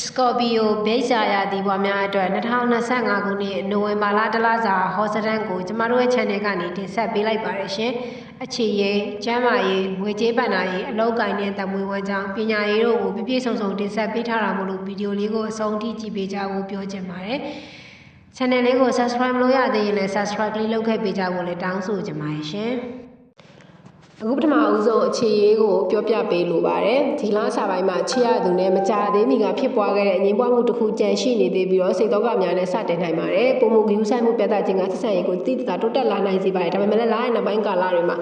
စကော်ပီယိုဘိတ်စာရာသီဘွားများအတွက်2025ခုနှစ်နိုဝင်ဘာလတလစာဟောစတန်ကိုကျမတို့ရဲ့ channel ကနေတင်ဆက်ပေးလိုက်ပါတယ်ရှင်။အခြေရေး၊ကျမ်းမာရေး၊ငွေကြေးပဏ္ဍာရေးအလောက်ကိုင်းတဲ့တမွေဝန်ကြောင့်ပညာရေးတို့ကိုပြည့်ပြည့်စုံစုံတင်ဆက်ပေးထားတာမို့လို့ဗီဒီယိုလေးကိုအဆုံးထိကြည့်ပေးကြဖို့ပြောချင်ပါတယ်။ channel လေးကို subscribe မလုပ်ရသေးရင်လည်း subscribe လေးလုပ်ခဲ့ပေးကြဖို့လည်းတောင်းဆိုချင်ပါတယ်ရှင်။ အခုပထမအဦးဆုံးအခြေရေးကိုပြောပြပေးလိုပါတယ်ဒီလစာပိုင်းမှာချစ်ရသူနဲ့မကြသေးမီကဖြစ်ပွားခဲ့တဲ့အငြင်းပွားမှုတစ်ခုကြန့်ရှိနေသေးပြီးတော့စိတ်တော့ကများနဲ့စတင်နိုင်ပါတယ်ပုံမှုကယူဆိုင်မှုပြသခြင်းကဆက်ဆံရေးကိုတိတိကျတိုးတက်လာနိုင်စေပါတယ်ဒါပေမဲ့လည်းလာရဲ့နောက်ပိုင်းကာလတွေမှာ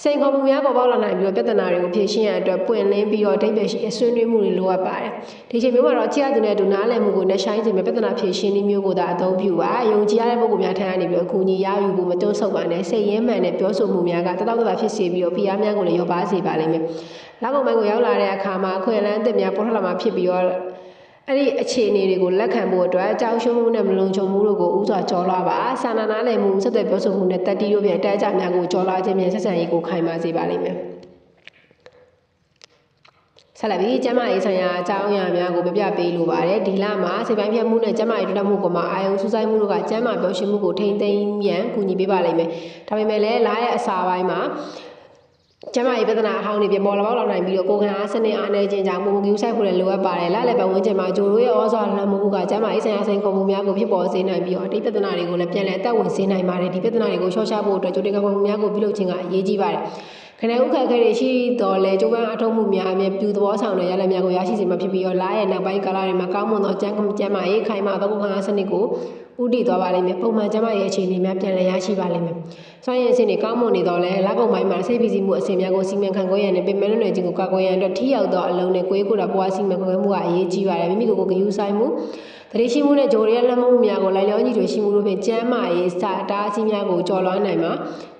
စိန်ခေါ်မှုများပေါ်ပေါက်လာနိုင်ပြီးတော့ပြဿနာတွေကိုဖြေရှင်းရတဲ့အတွက်ပွင့်လင်းပြီးတော့အဓိပ္ပာယ်ရှိအဆွေးနွေးမှုတွေလိုအပ်ပါတယ်ဒီချိန်မျိုးမှာတော့ချစ်ရသူနဲ့အတူနားလည်မှုကိုနဲ့ဆိုင်ခြင်းပဲပြဿနာဖြေရှင်းနည်းမျိုးကိုသာအသုံးပြုပါယုံကြည်ရတဲ့ပုဂ္ဂိုလ်များထံကနေပြီးတော့အကူအညီရယူဖို့မတွန်းဆုတ်ပါနဲ့စိတ်ရင်းမှန်နဲ့ပြောဆိုမှုများကတတောက်တတာဖြစ်စေပြီးတော့ဖိအားများကိုလည်းရောပါစေပါလိမ့်မယ်နောက်ကုန်ပိုင်းကိုရောက်လာတဲ့အခါမှာအခွင့်အလမ်းအသစ်များပေါ်ထွက်လာမှာဖြစ်ပြီးတော့ အဲ့ဒီအခြေအနေတွေကိုလက်ခံဖို့အတွက်အကြောင်းရှုံးမှုနဲ့မလုံခြုံမှုတို့ကိုဥစွာကြော်လွှားပါစာနာနာလည်းမှုဆက်သွယ်ပြောဆိုမှုနဲ့တတိတို့ပြန်အတဲအကြများကိုကြော်လွှားခြင်းဖြင့်ဆက်ဆံရေးကိုခိုင်မာစေပါလိမ့်မယ်ဆက်လက်ပြီးကျမရေးဆိုင်ရာအကြောင်းအရာများကိုပြပြပေးလိုပါတယ်ဒီလမှာစိတ်ပိုင်းဖြတ်မှုနဲ့ကျမရေးတက်မှုပေါ်မှာအာယုံစူးစိုက်မှုတို့ကကျမ်းမာပြောရှင်မှုကိုထိမ့်သိမ်းရန်ကူညီပေးပါလိမ့်မယ်ဒါပေမဲ့လည်းလာရဲ့အစာပိုင်းမှာ ကျမရေးပြဿနာအဟောင်းတွေပြပေါ်လာပေါက်လာနိုင်ပြီးတော့ကိုယ်ခံအားစနစ်အားနည်းခြင်းကြောင့်မူမကူဆိုင်ဖို့လည်းလိုအပ်ပါတယ်။လာလည်းပတ်ဝန်းကျင်မှာဂျိုတို့ရဲ့ဩဇာလွှမ်းမိုးမှုကကျမရေးဆိုင်ရာစိန်ခေါ်မှုများကိုဖြစ်ပေါ်စေနိုင်ပြီးတော့အတိတ်ပြဿနာတွေကိုလည်းပြန်လည်အသက်ဝင်စေနိုင်ပါတယ်။ဒီပြဿနာတွေကိုရှော့ချဖို့အတွက်ဂျိုတေကမှုများကိုပြုလုပ်ခြင်းကအရေးကြီးပါတယ်။ ခဏဥခက်ခဲတွေရှိတော်လဲကျိုးပန်းအထောက်မှုများအမြဲပြူသဘောဆောင်တဲ့ရလဒ်များကိုရရှိစေမှာဖြစ်ပြီးတော့လာရဲ့နောက်ပိုင်းကာလတွေမှာကောင်းမွန်သောကျန်းကျန်းမာရေးခိုင်မာသောကိုယ်ခံအားစနစ်ကိုဥတည်သွားပါလိမ့်မယ်ပုံမှန်ကျန်းမာရေးအခြေအနေများပြန်လည်ရရှိပါလိမ့်မယ်။စွမ်းရည်အဆင့်တွေကောင်းမွန်နေတော့လဲလက်ကုံပိုင်းမှာစိတ်ဖိစီးမှုအဆင့်များကိုစီမံခန့်ခွဲရန်နဲ့ပြင်ပန်းလွယ်ခြင်းကိုကာကွယ်ရန်အတွက်ထိရောက်သောအလုံးနဲ့ကိုယ်ကိုယ်တာပွားစီမံခန့်ခွဲမှုကအရေးကြီးပါတယ်မိမိကိုယ်ကိုယ်ကယူဆိုင်မှု တတိရှိမှုနဲ့ဂျိုရီရဲ့လက်မှုများကိုလိုက်လျောညီတွေရှိမှုတို့ဖြင့်ကျမ်းမာရေးစာတားအစီများကိုကျော်လွှမ်းနိုင်မှာ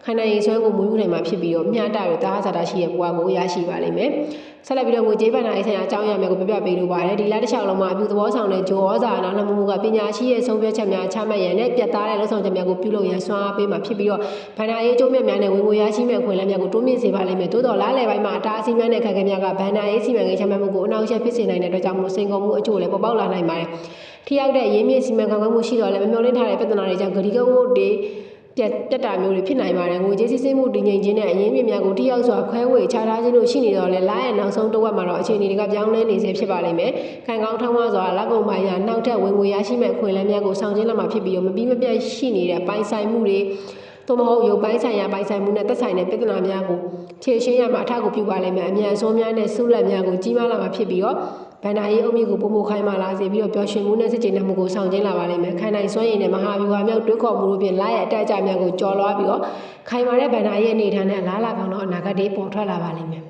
ခန္ဓာရည်ဆွဲကိုမွေးမှုနိုင်မှာဖြစ်ပြီးတော့မျှတရတာဟာဇာတာရှိတဲ့ဘဝကိုရရှိပါလိမ့်မယ်။ ဆက်လက်ပြီးတော့ငွေကြေးပဏ္ဍာရေးဆိုင်ရာအကြောင်းအရာများကိုပြပြပေးလိုပါတယ်။ဒီလတစ်လျှောက်လုံးမှာအပြုသဘောဆောင်တဲ့ဂျိုဩဇာနာလှမှုမှုကပညာရှိရဲ့ဆုံးဖြတ်ချက်များချမှတ်ရန်နဲ့ပြတ်သားတဲ့လှုပ်ဆောင်ချက်များကိုပြုလုပ်ရန်ဆွမ်းအားပေးမှာဖြစ်ပြီးတော့ဗန္ဒာရေးကျိုးမြတ်များနဲ့ဝင်ငွေရရှိမဲ့အခွင့်အလမ်းများကိုတိုးမြင့်စေပါလိမ့်မယ်။သို့တော်လားလေပိုင်းမှာအတားအဆီးများနဲ့ခက်ခဲများကဗန္ဒာရေးစီမံကိန်းချမှတ်မှုကိုအနောက်ရှက်ဖြစ်စေနိုင်တဲ့အတွက်ကြောင့်မလို့စိန်ခေါ်မှုအချို့လည်းပေါ်ပေါက်လာနိုင်ပါတယ်။ထိရောက်တဲ့ရင်းမြစ်စီမံခန့်ခွဲမှုရှိတော်လည်းမမျှော်လင့်ထားတဲ့ပြဿနာတွေကြောင့်ဂရီကဝတ်တွေပြ တ်တက်တာမျိုးတွေဖြစ်နိုင်ပါတယ်ငွေကြေးစစ်ဆေးမှုတည်ငြိမ်ခြင်းနဲ့အရင်းမြစ်များကိုထိရောက်စွာခွဲဝေချထားခြင်းတို့ရှိနေတော့လဲလာရဲ့နောက်ဆုံးတစ်ဝက်မှာတော့အခြေအနေတွေကပြောင်းလဲနေစေဖြစ်ပါလိမ့်မယ်ခံကောင်းထောင်းမစွာလက်ကုံပိုင်းရာနောက်ထပ်ဝင်ငွေရရှိမဲ့ခွင့်လန်းများကိုဆောင်ကျင်းလာမှာဖြစ်ပြီးတော့မပြီးမပြတ်ရှိနေတဲ့ပိုင်ဆိုင်မှုတွေသို့မဟုတ်ရုပ်ပိုင်းဆိုင်ရာပိုင်ဆိုင်မှုနဲ့သက်ဆိုင်တဲ့ပြဿနာများကိုဖြေရှင်းရမှာအထောက်အကူပြုပါလိမ့်မယ်အမြန်ဆုံးများနဲ့ဆုလက်များကိုကြီးမားလာမှာဖြစ်ပြီးတော့ ဗန္ဒာရေးအုပ်မြစ်ကိုပုံမခိုင်းမှလာစေပြီးတော့ပျော်ရွှင်မှုနဲ့စိတ်ကြည်နမှုကိုဆောင်ကျင်းလာပါလိမ့်မယ်။ခိုင်နိုင်စွမ်းရည်နဲ့မဟာဗျူဟာမြောက်တွေးခေါ်မှုတို့ဖြင့်လာရအတက်အကျများကိုကြော်လွှားပြီးတော့ခိုင်မာတဲ့ဗန္ဒာရေးအနေထားနဲ့လားလာကောင်တော့အနာဂတ်တွေပေါ်ထွက်လာပါလိမ့်မယ်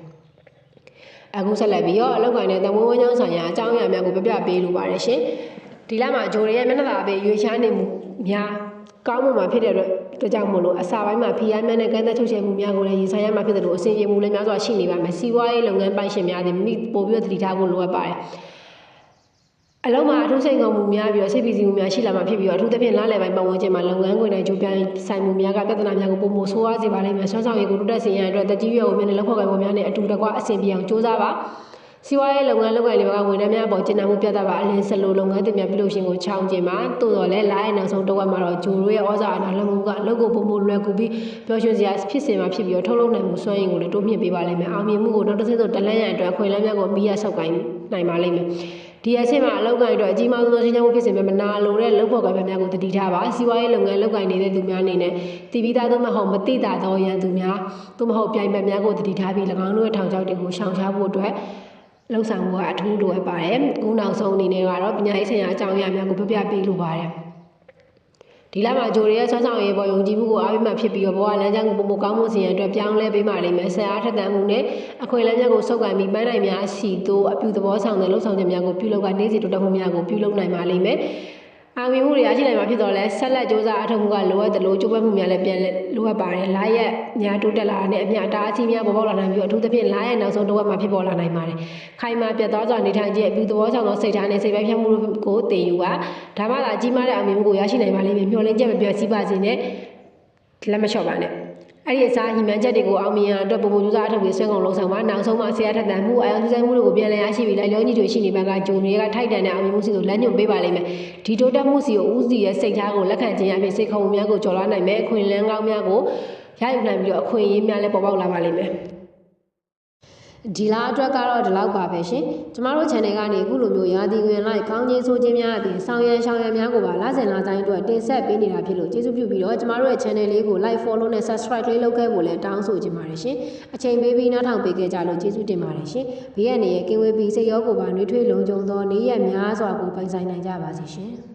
။အခုဆက်လက်ပြီးတော့အလောက်ကိုင်းတဲ့တမွေးဝန်းချောင်းဆိုင်ရာအကြောင်းအရာများကိုပြပြပေးလိုပါတယ်ရှင်။ ဒီလမှာဂျိုရီရဲ့မျက်နှာသာအပေရွေးရှားနေမှုများကောင်းမွန်မှာဖြစ်တဲ့အတွက်အတွက်ကြောင့်မို့လို့အစာပိုင်းမှာဖီးယားများနဲ့ကန့်သက်ချုပ်ချယ်မှုများကိုလည်းရင်ဆိုင်ရမှာဖြစ်တယ်လို့အစီအပြေမှုလည်းများစွာရှိနေပါမယ်စီးပွားရေးလုပ်ငန်းပိုင်ရှင်များသည်မိပို့ပြီးတော့တတိထားဖို့လိုအပ်ပါတယ်အလုံးမှာအထူးစိတ်ကောင်းမှုများပြီးတော့စိတ်ပီစီမှုများရှိလာမှာဖြစ်ပြီးတော့အထူးသဖြင့်လားလည်ပိုင်းပတ်ဝန်းကျင်မှာလုပ်ငန်းခွင်တိုင်းကြိုးပြိုင်ဆိုင်မှုများကပြဿနာများကိုပုံမဆိုးရစေပါလိမ့်မယ်ဆွမ်းဆောင်ရည်ကိုတိုးတက်စေရန်အတွက်တကြီးရွယ်ကိုမြင်တဲ့လက်ဖောက်ကိုင်ပေါ်များနဲ့အတူတကွအဆင်ပြေအောင်ကြိုးစားပါ စီးပွားရေးလုပ်ငန်းလုပ်ကိုင်လေးဘက်ကဝန်ထမ်းများပေါ်ကျဉ်းနှံမှုပြတ်သားပါအလင်းစလိုလုပ်ငန်းတွေများပြုလုပ်ရှင်ကိုချောင်းကျင်ပါတိုးတော်လဲလာရဲ့နောက်ဆုံးတစ်ဝက်မှာတော့ဂျိုရိုရဲ့ဩဇာအာဏာလွှမ်းမှုကအလုပ်ကိုပုံပုံလွယ်ကူပြီးပျော်ရွှင်စရာဖြစ်စေမှာဖြစ်ပြီးတော့ထုတ်လုပ်နိုင်မှုစွမ်းရည်ကိုလည်းတိုးမြင့်ပေးပါလိမ့်မယ်အောင်မြင်မှုကိုနောက်တစ်ဆင့်သို့တလန်းရန်အတွက်ခွင့်လန်းများကိုမီးရဆောက်ကိုင်းနိုင်ပါလိမ့်မယ်ဒီအဆင့်မှာအလောက်ကိုင်းအတွက်အကြီးမားဆုံးသောချင်းချောင်းမှုဖြစ်စေမဲ့မနာလိုတဲ့လုပ်ဖို့ကိုင်းများကိုတတိထားပါစီးပွားရေးလုပ်ငန်းလုပ်ကိုင်နေတဲ့သူများအနေနဲ့တည်ပြီးသားသို့မဟုတ်မတိတာသောရန်သူများသို့မဟုတ်ပြိုင်ဘက်များကိုတတိထားပြီး၎င်းတို့ရဲ့ထောင်ချောက်တွေကိုရှောင်ရှားဖို့အတွက် လှုပ်ဆောင်မှုကအထူးလိုအပ်ပါတယ်။အခုနောက်ဆုံးအနေနဲ့ကတော့ပညာရေးဆိုင်ရာအကြောင်းအရာများကိုပြပြပေးလိုပါတယ်။ဒီလမှာဂျိုရီရဲ့ဆွမ်းဆောင်ရေးပေါ်ယုံကြည်မှုကိုအားပေးမှဖြစ်ပြီးတော့ဘဝလမ်းကြောင်းကိုပုံမကောင်းမှုစီရန်အတွက်ပြောင်းလဲပေးမှလိမ့်မယ်။ဆရာအားထက်သန်မှုနဲ့အခွင့်အလမ်းများကိုစုပ်ကိုင်ပြီးပန်းနိုင်များစီသို့အပြုသဘောဆောင်တဲ့လှုပ်ဆောင်ချက်များကိုပြုလုပ်ကနေ့စဉ်တိုးတက်မှုများကိုပြုလုပ်နိုင်ပါလိမ့်မယ်။ အောင်မြင်မှုတွေရရှိနိုင်မှာဖြစ်တော့လဲဆက်လက်စ조사အထောက်မှုကလိုအပ်တယ်လို့ကြိုးပမ်းမှုများလည်းပြန်လိုအပ်ပါတယ်။လာရက်ညာတိုးတက်လာတဲ့နဲ့အမျှတားအဆီးများပေါ်ပေါက်လာနိုင်ပြီးအထူးသဖြင့်လာရက်နောက်ဆုံးတစ်ဝက်မှာဖြစ်ပေါ်လာနိုင်ပါတယ်။ခိုင်မာပြတ်သားစွာနေထိုင်ခြင်းအပြုသဘောဆောင်သောစိတ်ထားနဲ့စိတ်ပိုင်းဖြတ်မှုကိုတည်ယူပါ။ဒါမှသာကြီးမားတဲ့အောင်မြင်မှုကိုရရှိနိုင်ပါလိမ့်မယ်။မျှော်လင့်ချက်မပြည့်စည်ပါစေနဲ့လက်မလျှော့ပါနဲ့။ အဲ့ဒီအစားဟိမန်ချက်တွေကိုအောင်မြင်ရန်အတွက်ပုံပုံကြိုးစားအထောက်ပြီးဆွဲကုန်လုံးဆောင်ပါနောက်ဆုံးမှာဆရာထက်တန်မှုအာရုံစူးစိုက်မှုတို့ကိုပြန်လည်ရရှိပြီးလိုက်လျောညီတွေရှိနေဘက်ကဂျုံတွေကထိုက်တန်တဲ့အောင်မြင်မှုစီကိုလက်ညှို့ပေးပါလိမ့်မယ်ဒီတိုးတက်မှုစီကိုဦးစီရဲ့စိတ်ထားကိုလက်ခံခြင်းအပြင်စိတ်ခုံမှုများကိုကျော်လွှားနိုင်မယ်အခွင့်အလမ်းကောင်းများကိုရယူနိုင်ပြီးတော့အခွင့်အရေးများလည်းပေါ်ပေါက်လာပါလိမ့်မယ် ဒီလားအတွက်ကတော့ဒီလောက်ပါပဲရှင်ကျမတို့ channel ကနေအခုလိုမျိုးရာသီဝင်လိုက်ကောင်းချင်းဆိုးချင်းများအပြင်ဆောင်ရန်ရှောင်ရန်များကိုပါလာစင်လာတိုင်းအတွက်တင်ဆက်ပေးနေတာဖြစ်လို့ကျေးဇူးပြုပြီးတော့ကျမတို့ရဲ့ channel လေးကို like follow နဲ့ subscribe လေးလုပ်ခဲ့ဖို့လည်းတောင်းဆိုချင်ပါတယ်ရှင်အချိန်ပေးပြီးနောက်ထောင်ပေးခဲ့ကြလို့ကျေးဇူးတင်ပါတယ်ရှင်ဘေးရန်ရဲ့ကင်းဝေးပြီးစိတ်ရောကိုယ်ပါနှွေးထွေးလုံခြုံသောနေ့ရက်များစွာကိုပိုင်ဆိုင်နိုင်ကြပါစေရှင်